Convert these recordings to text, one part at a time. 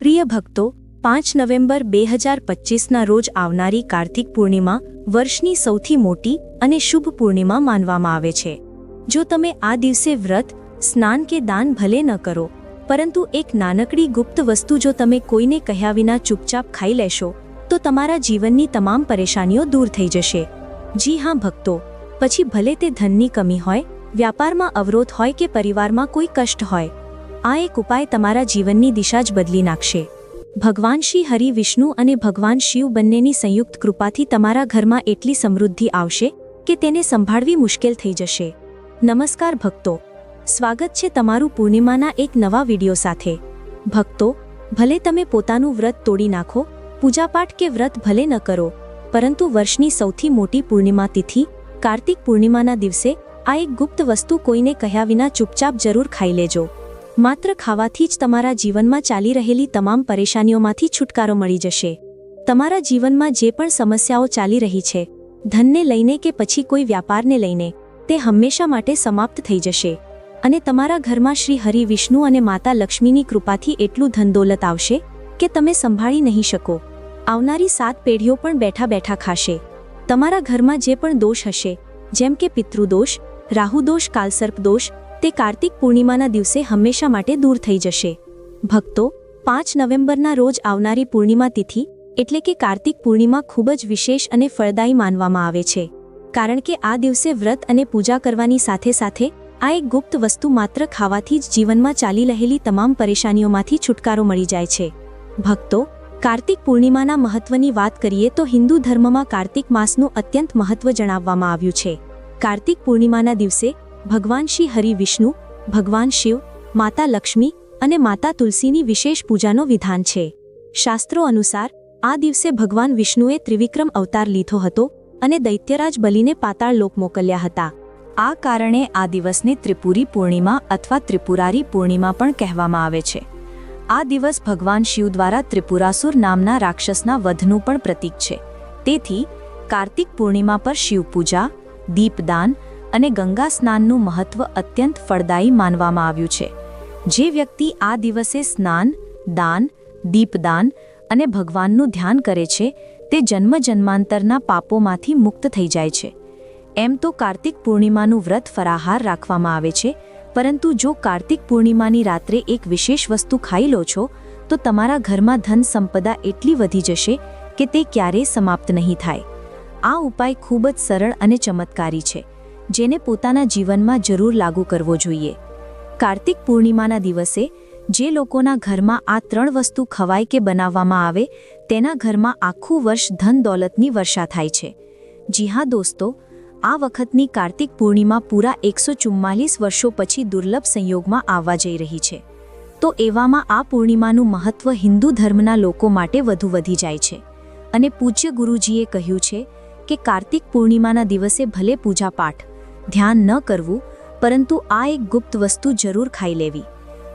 પ્રિય ભક્તો, પાંચ નવેમ્બર બે હજાર પચીસના રોજ આવનારી કાર્તિક પૂર્ણિમા વર્ષની સૌથી મોટી અને શુભ પૂર્ણિમા માનવામાં આવે છે. જો તમે આ દિવસે વ્રત, સ્નાન કે દાન ભલે ન કરો, પરંતુ એક નાનકડી ગુપ્ત વસ્તુ જો તમે કોઈને કહ્યા વિના ચૂપચાપ ખાઈ લેશો, તો તમારા જીવનની તમામ પરેશાનીઓ દૂર થઈ જશે. જી હા ભક્તો, પછી ભલે તે ધનની કમી હોય, વ્યાપારમાં અવરોધ હોય કે પરિવારમાં કોઈ કષ્ટ હોય આ એક ઉપાય તમારા જીવનની દિશા જ બદલી નાખશે. ભગવાન શ્રી હરિ, વિષ્ણુ અને ભગવાન શિવ બંનેની સંયુક્ત કૃપાથી તમારા ઘરમાં એટલી સમૃદ્ધિ આવશે કે તેને સંભાળવી મુશ્કેલ થઈ જશે. નમસ્કાર ભક્તો. સ્વાગત છે તમારું પૂર્ણિમાના એક નવા વીડિયો સાથે. ભક્તો, ભલે તમે પોતાનું વ્રત તોડી નાખો, પૂજાપાઠ કે વ્રત ભલે ન કરો, પરંતુ વર્ષની સૌથી મોટી પૂર્ણિમા તિથિ, કાર્તિક પૂર્ણિમાના દિવસે આ એક ગુપ્ત વસ્તુ કોઈને કહ્યા વિના ચૂપચાપ જરૂર ખાઈ લેજો. માત્ર ખાવાથી જ તમારા જીવનમાં ચાલી રહેલી તમામ પરેશાનીઓમાંથી છુટકારો મળી જશે. તમારા જીવનમાં જે પણ સમસ્યાઓ ચાલી રહી છે, ધનને લઈને કે પછી કોઈ વ્યાપારને લઈને, તે હંમેશા માટે સમાપ્ત થઈ જશે. અને તમારા ઘરમાં શ્રી હરિ વિષ્ણુ અને માતા લક્ષ્મીની કૃપાથી એટલું ધન દોલત આવશે, કે તમે સંભાળી નહીં શકો. આવનારી સાત પેઢીઓ પણ બેઠા બેઠા ખાશે. તમારા ઘરમાં જે પણ દોષ હશે, જેમ કે પિતૃદોષ, રાહુદોષ કાલસર્પ દોષ તે કાર્તિક પૂર્ણિમાના દિવસે હંમેશા માટે દૂર થઈ જશે. ભક્તો, પાંચ નવેમ્બરના રોજ આવનારી પૂર્ણિમા તિથિ, એટલે કે કાર્તિક પૂર્ણિમા ખૂબ જ વિશેષ અને ફળદાયી માનવામાં આવે છે. કારણ કે આ દિવસે વ્રત અને પૂજા કરવાની સાથે સાથે, આ એક ગુપ્ત વસ્તુ માત્ર ખાવાથી જ જીવનમાં ચાલી રહેલી તમામ પરેશાનીઓમાંથી છુટકારો મળી જાય છે. ભક્તો, કાર્તિક પૂર્ણિમાના મહત્વની વાત કરીએ તો હિન્દુ ધર્મમાં કાર્તિક માસનું અત્યંત મહત્વ જણાવવામાં આવ્યું છે. કાર્તિક પૂર્ણિમાના દિવસે ભગવાન શ્રી હરિ વિષ્ણુ, ભગવાન શિવ, માતા લક્ષ્મી અને માતા તુલસીની વિશેષ પૂજાનો વિધાન છે. શાસ્ત્રો અનુસાર, આ દિવસે ભગવાન વિષ્ણુએ ત્રિવિક્રમ અવતાર લીધો હતો અને દૈત્યરાજ બલીને પાતાળ લોક મોકલ્યા હતા. આ કારણે આ દિવસને ત્રિપુરી પૂર્ણિમા અથવા ત્રિપુરારી પૂર્ણિમા પણ કહેવામાં આવે છે. આ દિવસ ભગવાન શિવ દ્વારા ત્રિપુરાસુર નામના રાક્ષસના વધનું પણ પ્રતીક છે. તેથી, કાર્તિક પૂર્ણિમા પર શિવ પૂજા, દીપદાન અને ગંગા સ્નાનનું મહત્વ અત્યંત ફળદાયી માનવામાં આવ્યું છે. જે વ્યક્તિ આ દિવસે સ્નાન, દાન, દીપદાન અને ભગવાનનું ધ્યાન કરે છે, તે જન્મ જન્માંતરના પાપોમાંથી મુક્ત થઈ જાય છે. એમ તો કાર્તિક પૂર્ણિમાનું વ્રત ફરાહાર રાખવામાં આવે છે, પરંતુ જો કાર્તિક પૂર્ણિમાની રાત્રે એક વિશેષ વસ્તુ ખાઈ લો છો, તો તમારા ઘરમાં ધન સંપદા એટલી વધી જશે કે તે ક્યારેય સમાપ્ત નહીં થાય. આ ઉપાય ખૂબ જ સરળ અને ચમત્કારી છે. જેને પોતાના જીવનમાં જરૂર લાગુ કરવો જોઈએ. કાર્તિક પૂર્ણિમાના દિવસે, જે લોકોના ઘરમાં આ ત્રણ વસ્તુ ખવાય કે બનાવવામાં આવે, તેના ઘરમાં આખું વર્ષ ધન દોલતની વર્ષા થાય છે. જી હા દોસ્તો, આ વખતની કાર્તિક પૂર્ણિમા પૂરા એકસો વર્ષો પછી દુર્લભ સંયોગમાં આવવા જઈ રહી છે. તો એવામાં આ પૂર્ણિમાનું મહત્વ હિન્દુ ધર્મના લોકો માટે વધુ વધી જાય છે. અને પૂજ્ય ગુરુજીએ કહ્યું છે કે કાર્તિક પૂર્ણિમાના દિવસે ભલે પૂજા પાઠ ધ્યાન ન કરવું, પરંતુ આ એક ગુપ્ત વસ્તુ જરૂર ખાઈ લેવી.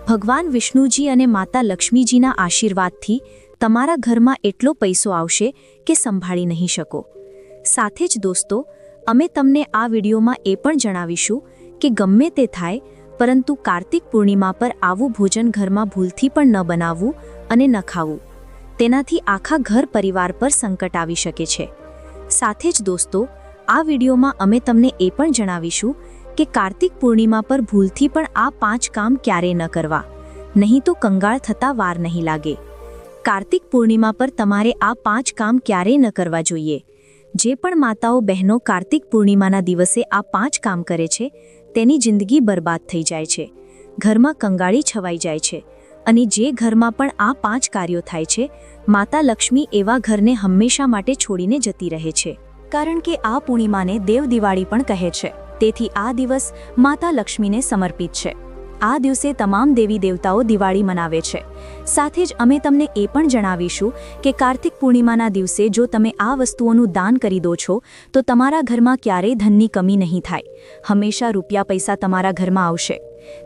ભગવાન વિષ્ણુજી અને માતા લક્ષ્મીજીના આશીર્વાદથી તમારા ઘરમાં એટલો પૈસો આવશે કે સંભાળી નહીં શકો. સાથે જ દોસ્તો, અમે તમને આ વિડીયોમાં એ પણ જણાવીશું કે ગમે તે થાય, પરંતુ કાર્તિક પૂર્ણિમા પર આવું ભોજન ઘરમાં ભૂલથી પણ ન બનાવવું અને ન ખાવું. તેનાથી આખા ઘર પરિવાર પર સંકટ આવી શકે છે. સાથે જ દોસ્તો આ વિડીયોમાં અમે તમને એ પણ જણાવીશું કે કાર્તિક પૂર્ણિમા પર ભૂલથી પણ આ પાંચ કામ ક્યારેય ન કરવા. નહીં તો કંગાળ થતાં વાર નહીં લાગે. કાર્તિક પૂર્ણિમા પર તમારે આ પાંચ કામ ક્યારેય ન કરવા જોઈએ. જે પણ માતાઓ બહેનો કાર્તિક પૂર્ણિમાના દિવસે આ પાંચ કામ કરે છે, તેની જિંદગી બરબાદ થઈ જાય છે. ઘરમાં કંગાળી છવાઈ જાય છે અને જે ઘરમાં પણ આ પાંચ કાર્યો થાય છે, માતા લક્ષ્મી એવા ઘરને હંમેશા માટે છોડીને જતી રહે છે. કારણ કે આ પૂર્ણિમાને દેવ દિવાળી પણ કહે છે. તેથી આ દિવસ માતા લક્ષ્મીને સમર્પિત છે. આ દિવસે તમામ દેવી દેવતાઓ દિવાળી મનાવે છે. સાથે જ અમે તમને એ પણ જણાવીશું કે કાર્તિક પૂર્ણિમાના દિવસે જો તમે આ વસ્તુઓનું દાન કરી દો છો, તો તમારા ઘરમાં ક્યારેય ધનની કમી નહીં થાય. હંમેશા રૂપિયા પૈસા તમારા ઘરમાં આવશે.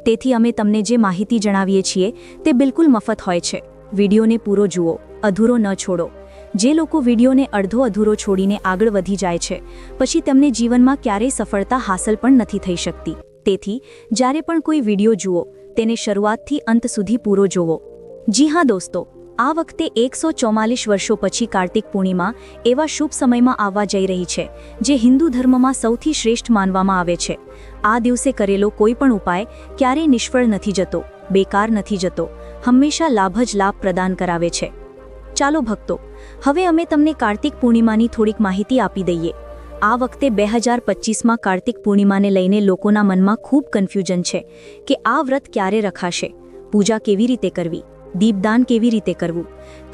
તેથી અમે તમને જે માહિતી જણાવીએ છીએ, તે બિલકુલ મફત હોય છે. વિડીયોને પૂરો જુઓ. અધૂરો ન છોડો. જે લોકો વિડીયોને અડધો અધૂરો છોડીને આગળ વધી જાય છે, પછી તેમને જીવનમાં ક્યારેય સફળતા હાંસલ પણ નથી થઈ શકતી. તેથી, જ્યારે પણ કોઈ વીડિયો જુઓ, તેને શરૂઆતથી અંત સુધી પૂરો જોવો. જી હા દોસ્તો, આ વખતે એકસો ચોમાલીસ વર્ષો પછી કાર્તિક પૂર્ણિમા એવા શુભ સમયમાં આવવા જઈ રહી છે, જે હિન્દુ ધર્મમાં સૌથી શ્રેષ્ઠ માનવામાં આવે છે. આ દિવસે કરેલો કોઈ પણ ઉપાય ક્યારેય નિષ્ફળ નથી જતો, બેકાર નથી જતો, હંમેશા લાભ જ લાભ પ્રદાન કરાવે છે. ચાલો ભક્તો, હવે અમે તમને કાર્તિક પૂર્ણિમાની થોડીક માહિતી આપી દઈએ. આ વખતે બે હજાર પચીસમાં કાર્તિક પૂર્ણિમાને લઈને લોકોના મનમાં ખૂબ કન્ફ્યુઝન છે કે આ વ્રત ક્યારે રખાશે. પૂજા કેવી રીતે કરવી? દીપદાન કેવી રીતે કરવું?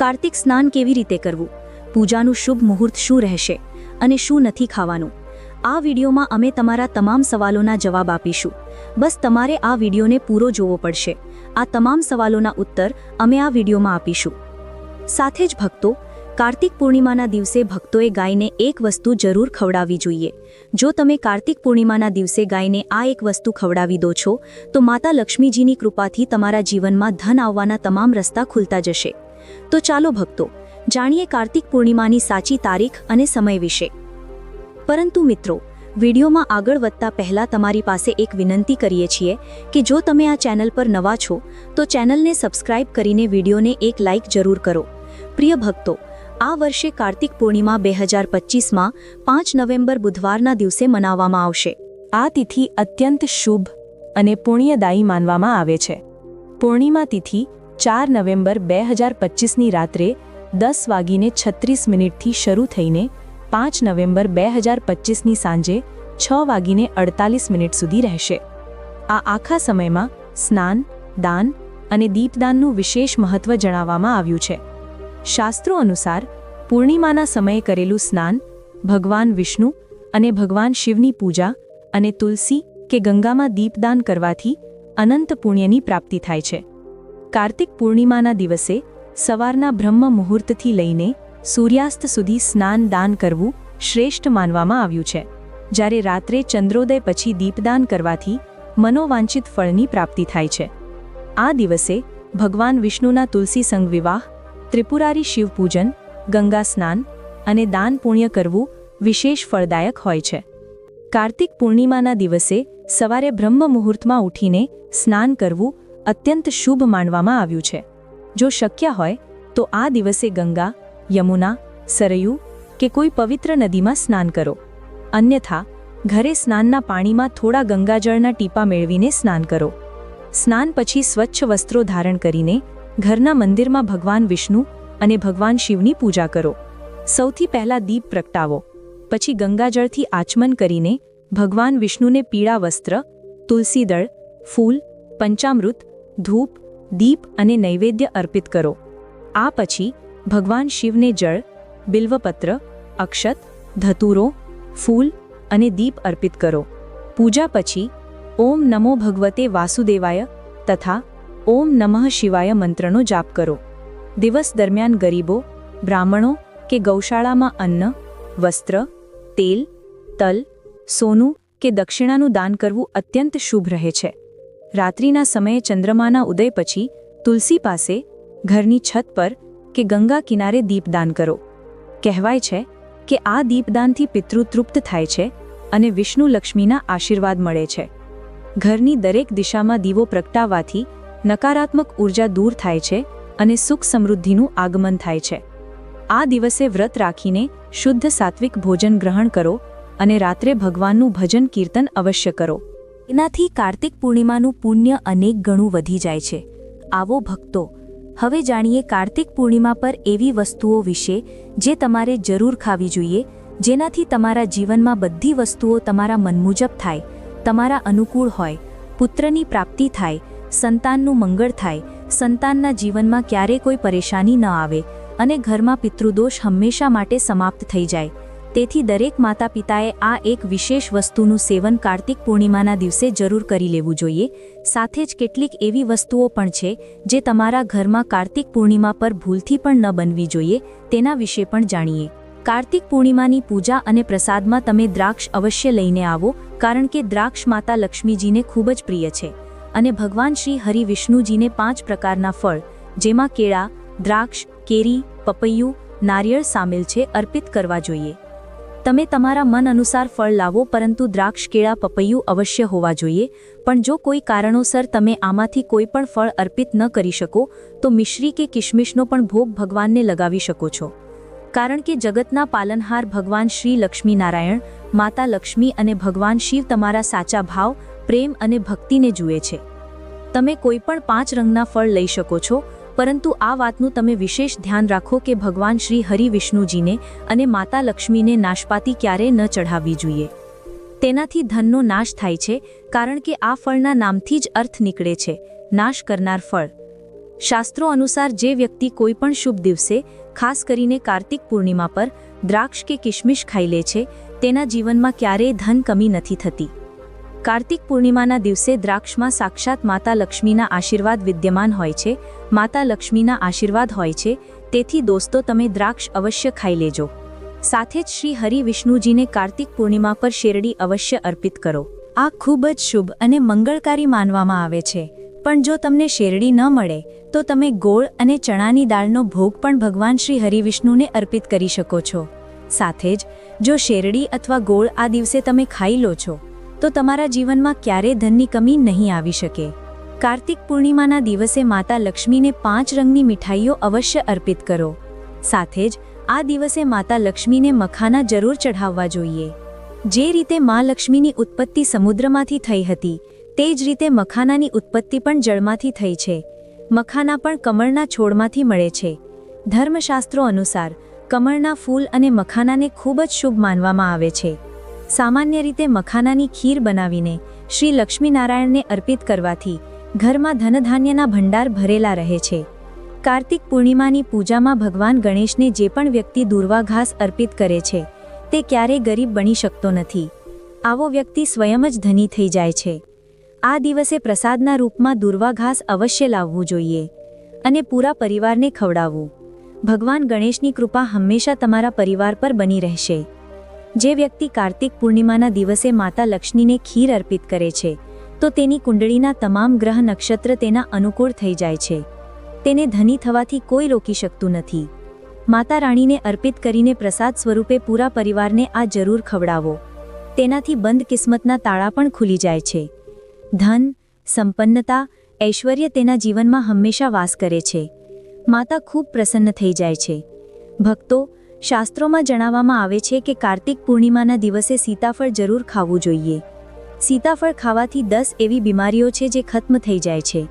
કાર્તિક સ્નાન કેવી રીતે કરવું? પૂજાનું શુભ મુહૂર્ત શું રહેશે અને શું નથી ખાવાનું? આ વિડીયોમાં અમે તમારા તમામ સવાલોના જવાબ આપીશું. બસ તમારે આ વિડીયોને પૂરો જોવો પડશે. આ તમામ સવાલોના ઉત્તર અમે આ વિડીયોમાં આપીશું. સાથે જ ભક્તો, કાર્તિક પૂર્ણિમાના દિવસે ભક્તોએ ગાયને એક વસ્તુ જરૂર ખવડાવવી જોઈએ. જો તમે કાર્તિક પૂર્ણિમાના દિવસે ગાયને આ એક વસ્તુ ખવડાવી દો છો, તો માતા લક્ષ્મીજીની કૃપાથી તમારા જીવનમાં ધન આવવાના તમામ રસ્તા ખુલતા જશે. તો ચાલો ભક્તો, જાણીએ કાર્તિક પૂર્ણિમાની સાચી તારીખ અને સમય વિશે. પરંતુ મિત્રો વિડીયોમાં આગળ વધતા પહેલા તમારી પાસે એક વિનંતી કરીએ છીએ કે જો તમે આ ચેનલ પર નવા છો, તો ચેનલને સબસ્ક્રાઇબ કરીને વિડીયોને એક લાઇક જરૂર કરો. પ્રિય ભક્તો, આ વર્ષે કાર્તિક પૂર્ણિમા બે હજાર પચીસમાં પાંચ નવેમ્બર બુધવારના દિવસે મનાવવામાં આવશે. આ તિથિ અત્યંત શુભ અને પુણ્યદાયી માનવામાં આવે છે. પૂર્ણિમા તિથિ ચાર નવેમ્બર બે હજાર પચીસની રાત્રે દસ વાગીને છત્રીસ મિનિટથી શરૂ થઈને પાંચ નવેમ્બર બે હજાર પચીસની સાંજે છ વાગીને અડતાલીસ મિનિટ સુધી રહેશે. આ આખા સમયમાં સ્નાન, દાન અને દીપદાનનું વિશેષ મહત્વ જણાવવામાં આવ્યું છે. શાસ્ત્રો અનુસાર પૂર્ણિમાના સમયે કરેલું સ્નાન ભગવાન વિષ્ણુ અને ભગવાન શિવની પૂજા અને તુલસી કે ગંગામાં દીપદાન કરવાથી અનંત પુણ્યની પ્રાપ્તિ થાય છે. કાર્તિક પૂર્ણિમાના દિવસે સવારના બ્રહ્મ મુહૂર્તથી લઈને સૂર્યાસ્ત સુધી સ્નાન દાન કરવું શ્રેષ્ઠ માનવામાં આવ્યું છે. જ્યારે રાત્રે ચંદ્રોદય પછી દીપદાન કરવાથી મનોવાંછિત ફળની પ્રાપ્તિ થાય છે. આ દિવસે ભગવાન વિષ્ણુના તુલસી સંઘ વિવાહ, ત્રિપુરારી શિવપૂજન ગંગા સ્નાન અને દાન પુણ્ય કરવું વિશેષ ફળદાયક હોય છે. કાર્તિક પૂર્ણિમાના દિવસે સવારે બ્રહ્મ મુહૂર્તમાં ઉઠીને સ્નાન કરવું અત્યંત શુભ માનવામાં આવ્યું છે. જો શક્ય હોય, તો આ દિવસે ગંગા યમુના, સરયુ કે કોઈ પવિત્ર નદીમાં સ્નાન કરો. અન્યથા, ઘરે સ્નાનના પાણીમાં થોડા ગંગાજળના ટીપા મેળવીને સ્નાન કરો. સ્નાન પછી સ્વચ્છ વસ્ત્રો ધારણ કરીને ઘરના મંદિરમાં ભગવાન વિષ્ણુ અને ભગવાન શિવની પૂજા કરો. સૌથી પહેલા દીપ પ્રગટાવો. પછી ગંગાજળથી આચમન કરીને ભગવાન વિષ્ણુને પીળા વસ્ત્ર તુલસીદળ ફૂલ, પંચામૃત, ધૂપ, દીપ અને નૈવેદ્ય અર્પિત કરો. આ પછી ભગવાન શિવને જળ, બિલ્વપત્ર, અક્ષત, ધતુરો, ફૂલ અને દીપ અર્પિત કરો. પૂજા પછી ઓમ નમો ભગવતે વાસુદેવાય તથા ઓમ નમઃ શિવાય મંત્રનો જાપ કરો. દિવસ દરમિયાન ગરીબો, બ્રાહ્મણો કે ગૌશાળામાં અન્ન, વસ્ત્ર, તેલ, તલ, સોનું કે દક્ષિણાનું દાન કરવું અત્યંત શુભ રહે છે. રાત્રિના સમયે ચંદ્રમાના ઉદય પછી તુલસી પાસે ઘરની છત પર કે ગંગા કિનારે દીપદાન કરો. કહેવાય છે કે આ દીપદાનથી પિતૃ તૃપ્ત થાય છે અને વિષ્ણુ લક્ષ્મીના આશીર્વાદ મળે છે. ઘરની દરેક દિશામાં દીવો પ્રગટાવવાથી નકારાત્મક ઊર્જા દૂર થાય છે અને સુખ સમૃદ્ધિનું આગમન થાય છે. આ દિવસે વ્રત રાખીને શુદ્ધ સાત્વિક ભોજન ગ્રહણ કરો અને રાત્રે ભગવાનનું ભજન કીર્તન અવશ્ય કરો. એનાથી કાર્તિક પૂર્ણિમાનું પુણ્ય અનેક ગણું વધી જાય છે. આવો ભક્તો હવે જાણીએ કાર્તિક પૂર્ણિમા પર એવી વસ્તુઓ વિશે જે તમારે જરૂર ખાવી જોઈએ, જેનાથી તમારા જીવનમાં બધી વસ્તુઓ તમારા મન મુજબ થાય, તમારા અનુકૂળ હોય, પુત્રની પ્રાપ્તિ થાય, સંતાનનું મંગળ થાય, સંતાનના જીવનમાં ક્યારેય કોઈ પરેશાની ન આવે અને ઘરમાં પિતૃદોષ હંમેશા માટે સમાપ્ત થઈ જાય. તેથી દરેક માતા પિતાએ આ એક વિશેષ વસ્તુનું સેવન કાર્તિક પૂર્ણિમાના દિવસે જરૂર કરી લેવું જોઈએ. સાથે જ કેટલીક એવી વસ્તુઓ પણ છે, જે તમારા ઘરમાં કાર્તિક પૂર્ણિમા પર ભૂલથી પણ ન બનવી જોઈએ, તેના વિશે પણ જાણીએ. કાર્તિક પૂર્ણિમાની પૂજા અને પ્રસાદમાં તમે દ્રાક્ષ અવશ્ય લઈને આવો, કારણ કે દ્રાક્ષ માતા લક્ષ્મીજીને ખૂબ જ પ્રિય છે. અને ભગવાન શ્રી હરિ વિષ્ણુજીને પાંચ પ્રકારના ફળ, જેમાં કેળા, દ્રાક્ષ, કેરી, પપૈયું, નારિયેળ સામેલ છે, અર્પિત કરવા જોઈએ. તમે તમારા મન અનુસાર ફળ લાવો, પરંતુ દ્રાક્ષ, કેળા, પપૈયું અવશ્ય હોવા જોઈએ. પણ જો કોઈ કારણોસર તમે આમાંથી કોઈ પણ ફળ અર્પિત ન કરી શકો, તો મિશ્રી કે કિશમિશનો પણ ભોગ ભગવાનને લગાવી શકો છો. કારણ કે જગતના પાલનહાર ભગવાન શ્રી લક્ષ્મીનારાયણ, માતા લક્ષ્મી અને ભગવાન શિવ તમારા સાચા ભાવ, પ્રેમ અને ભક્તિને જુએ છે. તમે કોઈ પણ પાંચ રંગના ફળ લઈ શકો છો પરંતુ આ વાતનું તમે વિશેષ ધ્યાન રાખો કે ભગવાન શ્રી હરિ વિષ્ણુજીને અને માતા લક્ષ્મીને નાશપાતી ક્યારેય ન ચઢાવવી જોઈએ. તેનાથી ધનનો નાશ થાય છે, કારણ કે આ ફળના નામથી જ અર્થ નીકળે છે, નાશ કરનાર ફળ. શાસ્ત્રો અનુસાર જે વ્યક્તિ કોઈ પણ શુભ દિવસે, ખાસ કરીને કાર્તિક પૂર્ણિમા પર, દ્રાક્ષ કે કિશમિશ ખાઈ લે છે, તેના જીવનમાં ક્યારેય ધન કમી નથી થતી. કાર્તિક પૂર્ણિમાના દિવસે દ્રાક્ષમાં સાક્ષાત માતા લક્ષ્મીના આશીર્વાદ વિદ્યમાન હોય છે. માતા લક્ષ્મીના આશીર્વાદ હોય છે. તેથી દોસ્તો, તમે દ્રાક્ષ અવશ્ય ખાઈ લેજો. સાથે જ શ્રી હરિ વિષ્ણુજીને કાર્તિક પૂર્ણિમા પર શેરડી અવશ્ય અર્પિત કરો. આ ખૂબ જ શુભ અને મંગળકારી માનવામાં આવે છે. પણ જો તમને શેરડી ન મળે, તો તમે ગોળ અને ચણાની દાળનો ભોગ પણ ભગવાન શ્રી હરિવિષ્ણુને અર્પિત કરી શકો છો. સાથે જ, જો શેરડી અથવા ગોળ આ દિવસે તમે ખાઈ લો છો તો તમારા જીવનમાં ક્યારેય ધનની કમી નહીં આવી શકે. કાર્તિક પૂર્ણિમાના દિવસે માતા લક્ષ્મીને પાંચ રંગની મીઠાઈઓ અવશ્ય અર્પિત કરો. સાથે જ, આ દિવસે માતા લક્ષ્મીને મખાના જરૂર ચઢાવવા જોઈએ. જે રીતે મા લક્ષ્મીની ઉત્પત્તિ સમુદ્રમાંથી થઈ હતી, તે જ રીતે મખાનાની ઉત્પત્તિ પણ જળમાંથી થઈ છે. મખાના પણ કમળના છોડમાંથી મળે છે. ધર્મશાસ્ત્રો અનુસાર, કમળના ફૂલ અને મખાનાને ખૂબ જ શુભ માનવામાં આવે છે. સામાન્ય રીતે મખાનાની ખીર બનાવીને શ્રી લક્ષ્મીનારાયણને અર્પિત કરવાથી ઘરમાં ધનધાન્યના ભંડાર ભરેલા રહે છે. કાર્તિક પૂર્ણિમાની પૂજામાં ભગવાન ગણેશને જે પણ વ્યક્તિ દુર્વા ઘાસ અર્પિત કરે છે, તે ક્યારેય ગરીબ બની શકતો નથી. આવો વ્યક્તિ સ્વયં જ ધની થઈ જાય છે. આ દિવસે પ્રસાદના રૂપમાં દુર્વા ઘાસ અવશ્ય લાવવું જોઈએ અને પૂરા પરિવારને ખવડાવવું. ભગવાન ગણેશની કૃપા હંમેશા તમારા પરિવાર પર બની રહેશે. જે વ્યક્તિ કાર્તિક પૂર્ણિમાના દિવસે માતા લક્ષ્મીને ખીર અર્પિત કરે છે, તો તેની કુંડળીના તમામ ગ્રહ નક્ષત્ર તેના અનુકૂળ થઈ જાય છે. તેને ધની થવાથી કોઈ રોકી શકતું નથી. માતા રાણીને અર્પિત કરીને પ્રસાદ સ્વરૂપે પૂરા પરિવારને આ જરૂર ખવડાવો. તેનાથી બંધ કિસ્મતના તાળા પણ ખુલી જાય છે. ધન, સંપન્નતા, ઐશ્વર્ય તેના જીવનમાં હંમેશા વાસ કરે છે. માતા ખૂબ પ્રસન્ન થઈ જાય છે. ભક્તો શાસ્ત્રોમાં જણાવવામાં આવે છે કે કાર્તિક પૂર્ણિમાના દિવસે સીતાફળ જરૂર ખાવું જોઈએ. સીતાફળ ખાવાથી દસ એવી બીમારીઓ છે જે ખત્મ થઈ જાય છે.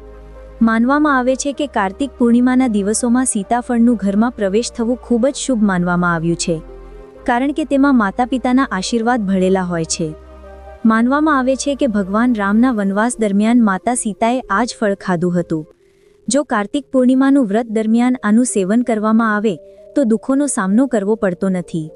માનવામાં આવે છે કે કાર્તિક પૂર્ણિમાના દિવસોમાં સીતાફળનું ઘરમાં પ્રવેશ થવું ખૂબ જ શુભ માનવામાં આવ્યું છે. કારણ કે તેમાં માતા પિતાના આશીર્વાદ ભળેલા હોય છે. માનવામાં આવે છે કે ભગવાન રામના વનવાસ દરમિયાન માતા સીતાએ આ જ ફળ ખાધું હતું. જો કાર્તિક પૂર્ણિમાનું વ્રત દરમિયાન આનું સેવન કરવામાં આવે તો દુઃખોનો સામનો કરવો પડતો નથી.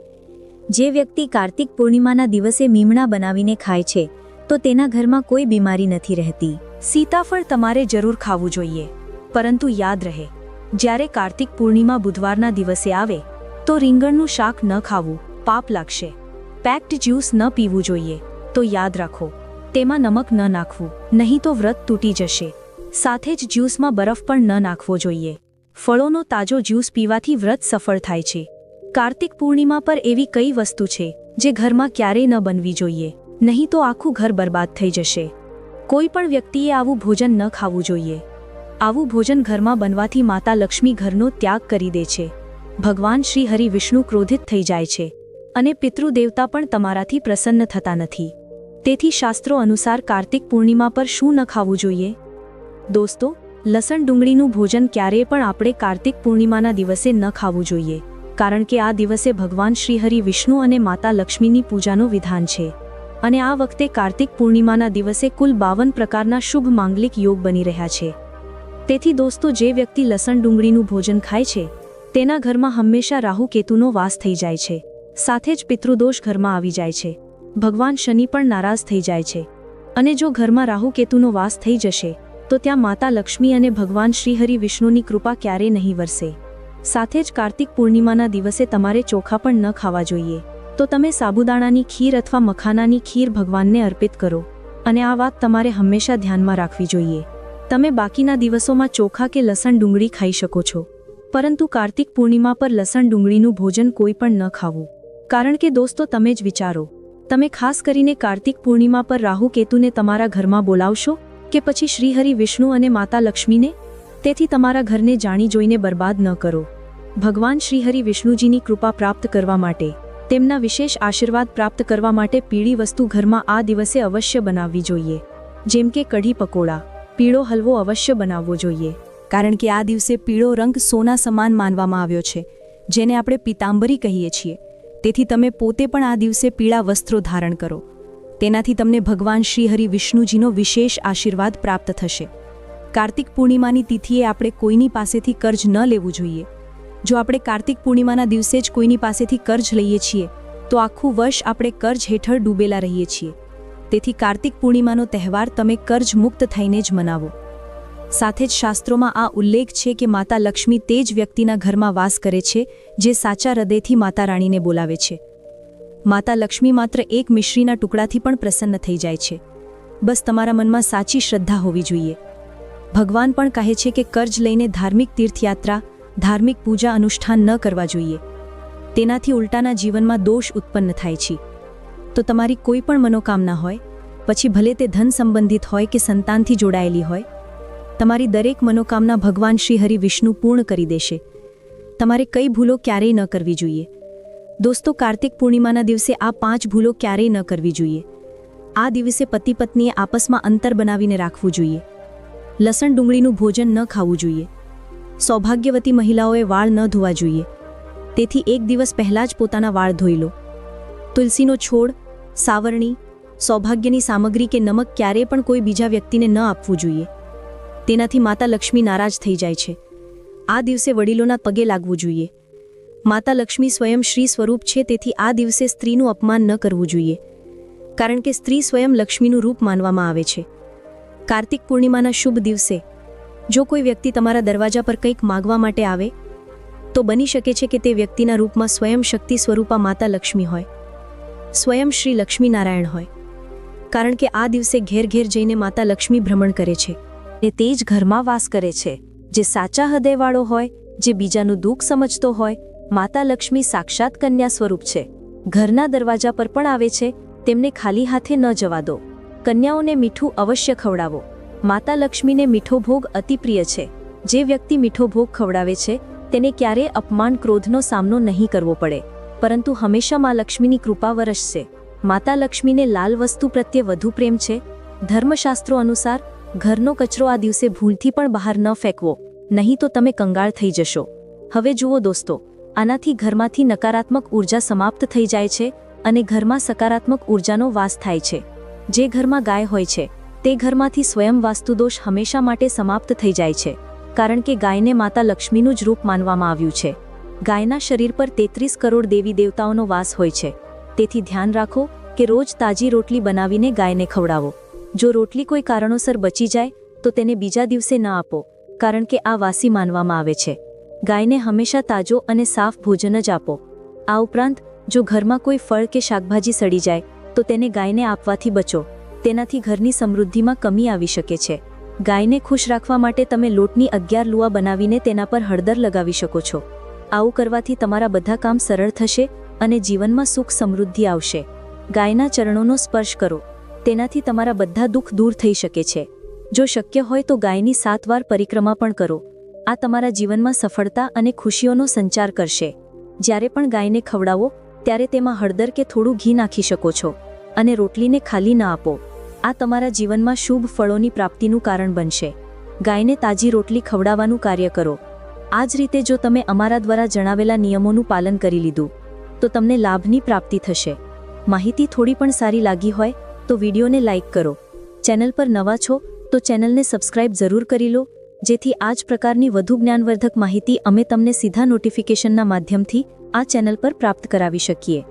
જે વ્યક્તિ કાર્તિક પૂર્ણિમાના દિવસે મીમણા બનાવીને ખાય છે, તો તેના ઘરમાં કોઈ બીમારી નથી રહેતી. સીતાફળ તમારે જરૂર ખાવું જોઈએ. પરંતુ યાદ રહે, જ્યારે કાર્તિક પૂર્ણિમા બુધવારના દિવસે આવે, તો રીંગણનું શાક ન ખાવું, પાપ લાગશે. પેક્ડ જ્યુસ ન પીવું જોઈએ, તો યાદ રાખો, તેમાં નમક ન નાખવું, નહીં તો વ્રત તૂટી જશે. સાથે જ જ્યુસમાં બરફ પણ ન નાખવો જોઈએ. ફળોનો તાજો જ્યુસ પીવાથી વ્રત સફળ થાય છે. કાર્તિક પૂર્ણિમા પર એવી કઈ વસ્તુ છે, જે ઘરમાં ક્યારેય ન બનવી જોઈએ? નહીં તો આખું ઘર બરબાદ થઈ જશે. કોઈ પણ વ્યક્તિએ આવું ભોજન ન ખાવું જોઈએ. આવું ભોજન ઘરમાં બનવાથી માતા લક્ષ્મી ઘરનો ત્યાગ કરી દે છે. ભગવાન શ્રી હરિ વિષ્ણુ ક્રોધિત થઈ જાય છે. અને પિતૃદેવતા પણ તમારાથી પ્રસન્ન થતા નથી. તેથી શાસ્ત્રો અનુસાર કાર્તિક પૂર્ણિમા પર શું ન ખાવું જોઈએ? દોસ્તો લસણ ડુંગળીનું ભોજન ક્યારેય પણ આપણે કાર્તિક પૂર્ણિમાના દિવસે ન ખાવું જોઈએ, કારણ કે આ દિવસે ભગવાન શ્રીહરિ વિષ્ણુ અને માતા લક્ષ્મીની પૂજાનું વિધાન છે. અને આ વખતે કાર્તિક પૂર્ણિમાના દિવસે કુલ બાવન પ્રકારના શુભ માંગલિક યોગ બની રહ્યા છે. તેથી દોસ્તો, જે વ્યક્તિ લસણ ડુંગળીનું ભોજન ખાય છે, તેના ઘરમાં હંમેશા રાહુ કેતુનો વાસ થઈ જાય છે. સાથે જ પિતૃદોષ ઘરમાં આવી જાય છે. ભગવાન શનિ પણ નારાજ થઈ જાય છે. અને જો ઘરમાં રાહુ કેતુનો વાસ થઈ જશે તો ત્યાં માતા લક્ષ્મી અને ભગવાન શ્રીહરિ વિષ્ણુની કૃપા ક્યારે નહીં વરસે. સાથે જ કાર્તિક પૂર્ણિમાના દિવસે તમારે ચોખા પણ ન ખાવા જોઈએ. તો તમે સાબુદાણાની ખીર અથવા મખાનાની ખીર ભગવાનને અર્પિત કરો. અને આ વાત તમારે હંમેશા ધ્યાનમાં રાખવી જોઈએ. તમે બાકીના દિવસોમાં ચોખા કે લસણ ડુંગળી ખાઈ શકો છો. પરંતુ કાર્તિક પૂર્ણિમા પર લસણ ડુંગળીનું ભોજન કોઈ પણ ન ખાવું. કારણ કે દોસ્તો, તમે જ વિચારો. તમે ખાસ કરીને કાર્તિક પૂર્ણિમા પર રાહુ કેતુને તમારા ઘરમાં બોલાવશો? કે પછી શ્રીહરિ વિષ્ણુ અને માતા લક્ષ્મીને? તેથી તમારા ઘરને જાણી જોઈને બરબાદ ન કરો. ભગવાન શ્રીહરિ વિષ્ણુજીની કૃપા પ્રાપ્ત કરવા માટે, તેમના વિશેષ આશીર્વાદ પ્રાપ્ત કરવા માટે પીળી વસ્તુ ઘરમાં આ દિવસે અવશ્ય બનાવવી જોઈએ. જેમ કે કઢી પકોડા, પીળો હલવો અવશ્ય બનાવવો જોઈએ. કારણ કે આ દિવસે પીળો રંગ સોના સમાન માનવામાં આવ્યો છે, જેને આપણે પિતાંબરી કહીએ છીએ. તેથી તમે પોતે પણ આ દિવસે પીળા વસ્ત્રો ધારણ કરો. તેનાથી તમને ભગવાન શ્રીહરિ વિષ્ણુજીનો વિશેષ આશીર્વાદ પ્રાપ્ત થશે. કાર્તિક પૂર્ણિમાની તિથિએ આપણે કોઈની પાસેથી કર્જ ન લેવું જોઈએ. જો આપણે કાર્તિક પૂર્ણિમાના દિવસે જ કોઈની પાસેથી કર્જ લઈએ છીએ, તો આખું વર્ષ આપણે કર્જ હેઠળ ડૂબેલા રહીએ છીએ. તેથી કાર્તિક પૂર્ણિમાનો તહેવાર તમે કર્જ મુક્ત થઈને જ મનાવો. સાથે જ શાસ્ત્રોમાં આ ઉલ્લેખ છે કે માતા લક્ષ્મી તે જ વ્યક્તિના ઘરમાં વાસ કરે છે, જે સાચા હૃદયથી માતા રાણીને બોલાવે છે. માતા લક્ષ્મી માત્ર એક મિશ્રીના ટુકડાથી પણ પ્રસન્ન થઈ જાય છે. બસ તમારા મનમાં સાચી શ્રદ્ધા હોવી જોઈએ. ભગવાન પણ કહે છે કે કર્જ લઈને ધાર્મિક તીર્થયાત્રા, ધાર્મિક પૂજા અનુષ્ઠાન ન કરવા જોઈએ. તેનાથી ઉલટાના જીવનમાં દોષ ઉત્પન્ન થાય છે. તો તમારી કોઈ પણ મનોકામના હોય, પછી ભલે તે ધન સંબંધિત હોય કે સંતાનથી જોડાયેલી હોય, તમારી દરેક મનોકામના ભગવાન શ્રી હરિ વિષ્ણુ પૂર્ણ કરી દેશે. તમારે કઈ ભૂલો ક્યારેય ન કરવી જોઈએ. દોસ્તો, કાર્તિક પૂર્ણિમાના દિવસે આ પાંચ ભૂલો ક્યારેય ન કરવી જોઈએ. આ દિવસે પતિ પત્નીએ આપસમાં અંતર બનાવીને રાખવું જોઈએ. લસણ ડુંગળીનું ભોજન ન ખાવું જોઈએ. સૌભાગ્યવતી મહિલાઓએ વાળ ન ધોવા જોઈએ. તેથી એક દિવસ પહેલાં જ પોતાના વાળ ધોઈ લો. તુલસીનો છોડ, સાવરણી, સૌભાગ્યની સામગ્રી કે નમક ક્યારેય પણ કોઈ બીજા વ્યક્તિને ન આપવું જોઈએ. તેનાથી માતા લક્ષ્મી નારાજ થઈ જાય છે. આ દિવસે વડીલોના પગે લાગવું જોઈએ. માતા લક્ષ્મી સ્વયં શ્રી સ્વરૂપ છે, તેથી આ દિવસે સ્ત્રીનું અપમાન ન કરવું જોઈએ. કારણ કે સ્ત્રી સ્વયં લક્ષ્મીનું રૂપ માનવામાં આવે છે. કાર્તિક પૂર્ણિમાના શુભ દિવસે, જો કોઈ વ્યક્તિ તમારા દરવાજા પર કંઈક માગવા માટે આવે, તો બની શકે છે કે તે વ્યક્તિના રૂપમાં સ્વયં શક્તિ સ્વરૂપા માતા લક્ષ્મી હોય. સ્વયં શ્રી લક્ષ્મીનારાયણ હોય. કારણ કે આ દિવસે ઘેર ઘેર જઈને માતા લક્ષ્મી ભ્રમણ કરે છે. એ તે જ ઘરમાં વાસ કરે છે. જે સાચા હૃદયવાળો હોય, જે બીજાનું દુઃખ સમજતો હોય માતા લક્ષ્મી સાક્ષાત કન્યા સ્વરૂપ છે. ઘરના દરવાજા પર પણ આવે છે, તેમને ખાલી હાથે ન જવા દો. કન્યાઓને મીઠું અવશ્ય ખવડાવો. માતા લક્ષ્મીને મીઠો ભોગ અતિપ્રિય છે. જે વ્યક્તિ મીઠો ભોગ ખવડાવે છે, તેને ક્યારેય અપમાન ક્રોધનો સામનો નહીં કરવો પડે. પરંતુ હંમેશા મા લક્ષ્મીની કૃપા વરસશે. માતા લક્ષ્મીને લાલ વસ્તુ પ્રત્યે વધુ પ્રેમ છે. ધર્મશાસ્ત્રો અનુસાર, ઘરનો કચરો આ દિવસે ભૂલથી પણ બહાર ન ફેંકવો. નહીં તો તમે કંગાળ થઈ જશો. હવે જુઓ દોસ્તો આનાથી ઘરમાંથી નકારાત્મક ઊર્જા સમાપ્ત થઈ જાય છે અને ઘરમાં સકારાત્મક ઉર્જાનો વાસ થાય છે. જે ઘરમાં ગાય હોય છે, તે ઘરમાંથી સ્વયં વાસ્તુદોષ હંમેશા માટે સમાપ્ત થઈ જાય છે, કારણ કે ગાયને માતા લક્ષ્મીનું જ રૂપ માનવામાં આવ્યું છે. ગાયના શરીર પર તેત્રીસ કરોડ દેવી દેવતાઓનો વાસ હોય છે. તેથી ધ્યાન રાખો કે રોજ તાજી રોટલી બનાવીને ગાયને ખવડાવો. જો રોટલી કોઈ કારણોસર બચી જાય, તો તેને બીજા દિવસે ન આપો, કારણ કે આ વાસી માનવામાં આવે છે. ગાયને હંમેશા તાજો અને સાફ ભોજન જ આપો. આ ઉપરાંત, જો ઘરમાં કોઈ ફળ કે શાકભાજી સડી જાય, તો તેને ગાયને આપવાથી બચો. તેનાથી ઘરની સમૃદ્ધિમાં કમી આવી શકે છે. ગાયને ખુશ રાખવા માટે તમે લોટની અગિયાર લુઆ બનાવીને તેના પર હળદર લગાવી શકો છો. આવું કરવાથી તમારા બધા કામ સરળ થશે અને જીવનમાં સુખ સમૃદ્ધિ આવશે. ગાયના ચરણોનો સ્પર્શ કરો. તેનાથી તમારા બધા દુઃખ દૂર થઈ શકે છે. જો શક્ય હોય તો ગાયની સાત વાર પરિક્રમા પણ કરો. આ તમારા જીવનમાં સફળતા અને ખુશીઓનો સંચાર કરશે. જ્યારે પણ ગાયને ખવડાવો, ત્યારે તેમાં હળદર કે થોડું ઘી નાખી શકો છો અને રોટલીને ખાલી ન આપો. આ તમારા જીવનમાં શુભ ફળોની પ્રાપ્તિનું કારણ બનશે. ગાયને તાજી રોટલી ખવડાવવાનું કાર્ય કરો. આ જ રીતે જો તમે અમારા દ્વારા જણાવેલા નિયમોનું પાલન કરી લીધું, તો તમને લાભની પ્રાપ્તિ થશે. માહિતી થોડી પણ સારી લાગી હોય, તો વિડીયોને લાઇક કરો. ચેનલ પર નવા છો, તો ચેનલને સબસ્ક્રાઇબ જરૂર કરી લો. જેથી આ જ પ્રકારની વધુ જ્ઞાનવર્ધક માહિતી અમે તમને સીધા નોટિફિકેશનના માધ્યમથી આ ચેનલ પર પ્રાપ્ત કરાવી શકીએ.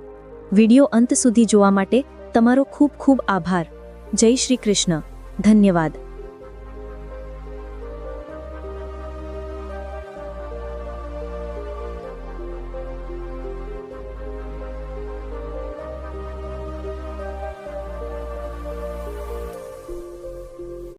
વીડિયો અંત સુધી જોવા માટે તમારો ખૂબ ખૂબ આભાર. જય શ્રી કૃષ્ણ. ધન્યવાદ.